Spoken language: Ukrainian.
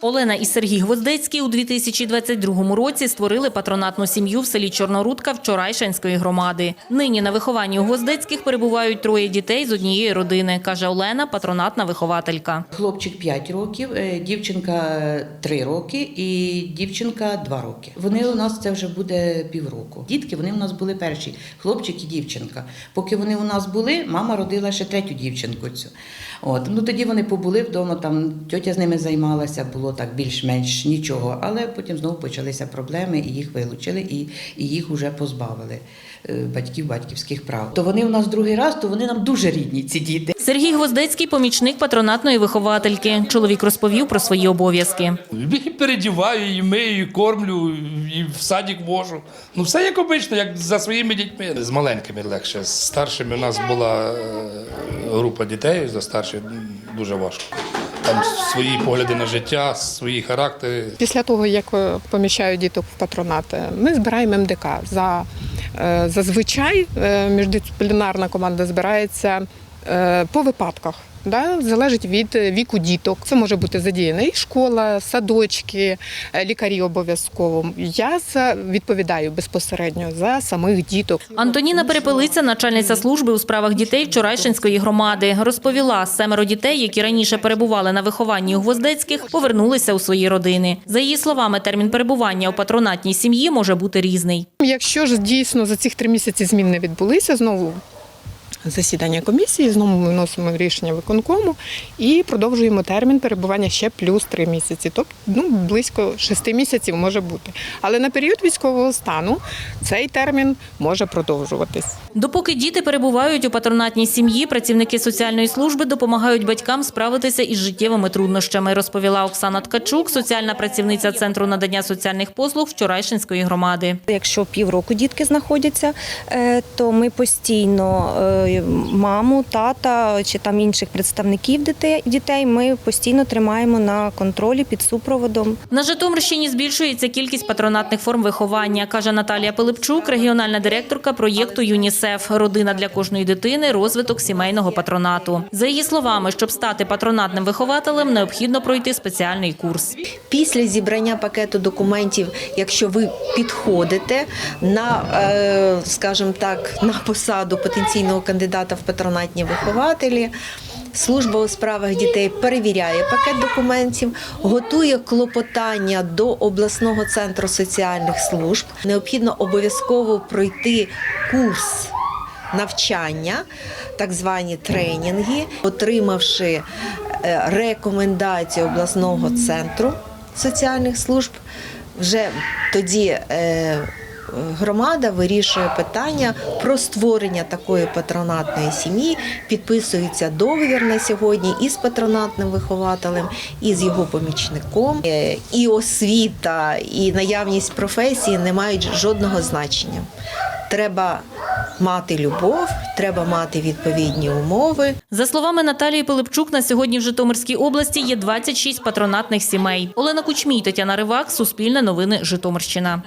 Олена і Сергій Гвоздецький у 2022 році створили патронатну сім'ю в селі Чорнорудка Вчорайшанської громади. Нині на вихованні у Гвоздецьких перебувають троє дітей з однієї родини, каже Олена, патронатна вихователька. Хлопчик 5 років, е, дівчинка 3 роки і дівчинка 2 роки. Вони у нас це вже буде півроку. Дітки вони у нас були перші, хлопчик і дівчинка. Поки вони у нас були, мама родила ще третю дівчинку. Цю. От. Ну тоді вони побули вдома, там тьотя з ними займалася, було так більш-менш нічого. Але потім знову почалися проблеми, і їх вилучили, і, і їх вже позбавили е, батьків батьківських прав. То вони у нас другий раз, то вони нам дуже рідні, ці діти. Сергій Гвоздецький – помічник патронатної виховательки. Чоловік розповів про свої обов'язки. І передіваю, і мию, і кормлю, і в садик вожу. Ну все як обично, як за своїми дітьми. З маленькими легше. З старшими у нас була е, група дітей, за старші дуже важко. Там свої погляди на життя, свої характери. Після того, як поміщають поміщаю діток в патронат, е, ми збираємо МДК. За, е, зазвичай е, міждисциплінарна команда збирається е, по випадках. Да, залежить від е, віку діток. Це може бути задіяна і школа, садочки, е, лікарі обов'язково. Я за відповідаю безпосередньо за самих діток. Антоніна Перепелиця, начальниця служби у справах дітей Вчорайшинської громади, розповіла, семеро дітей, які раніше перебували на вихованні у Гвоздецьких, повернулися у свої родини. За її словами, термін перебування у патронатній сім'ї може бути різний. Якщо ж дійсно за цих три місяці змін не відбулися, знову засідання комісії, знову ми вносимо рішення виконкому і продовжуємо термін перебування ще плюс три місяці. Тобто ну, близько шести місяців може бути. Але на період військового стану цей термін може продовжуватись. Допоки діти перебувають у патронатній сім'ї, працівники соціальної служби допомагають батькам справитися із життєвими труднощами, розповіла Оксана Ткачук, соціальна працівниця Центру надання соціальних послуг Вчорайшинської громади. Якщо півроку дітки знаходяться, е, то ми постійно е, маму, тата чи там інших представників дітей, ми постійно тримаємо на контролі під супроводом. На Житомирщині збільшується кількість патронатних форм виховання, каже Наталія Пилипчук, регіональна директорка проєкту ЮНІСЕФ Родина для кожної дитини, розвиток сімейного патронату. За її словами, щоб стати патронатним вихователем, необхідно пройти спеціальний курс. Після зібрання пакету документів, якщо ви підходите на, е, скажімо так, на посаду потенційного кандидата в патронатні вихователі. Служба у справах дітей перевіряє пакет документів, готує клопотання до обласного центру соціальних служб. Необхідно обов'язково пройти курс навчання, так звані тренінги, отримавши е, рекомендацію обласного центру соціальних служб, вже тоді е, громада вирішує питання про створення такої патронатної сім'ї. Підписується договір на сьогодні із патронатним вихователем, і з його помічником. Е, І освіта, і наявність професії не мають жодного значення. Треба мати любов, треба мати відповідні умови. За словами Наталії Пилипчук, на сьогодні в Житомирській області є 26 патронатних сімей. Олена Кучмій, Тетяна Ривак, Суспільне новини, Житомирщина.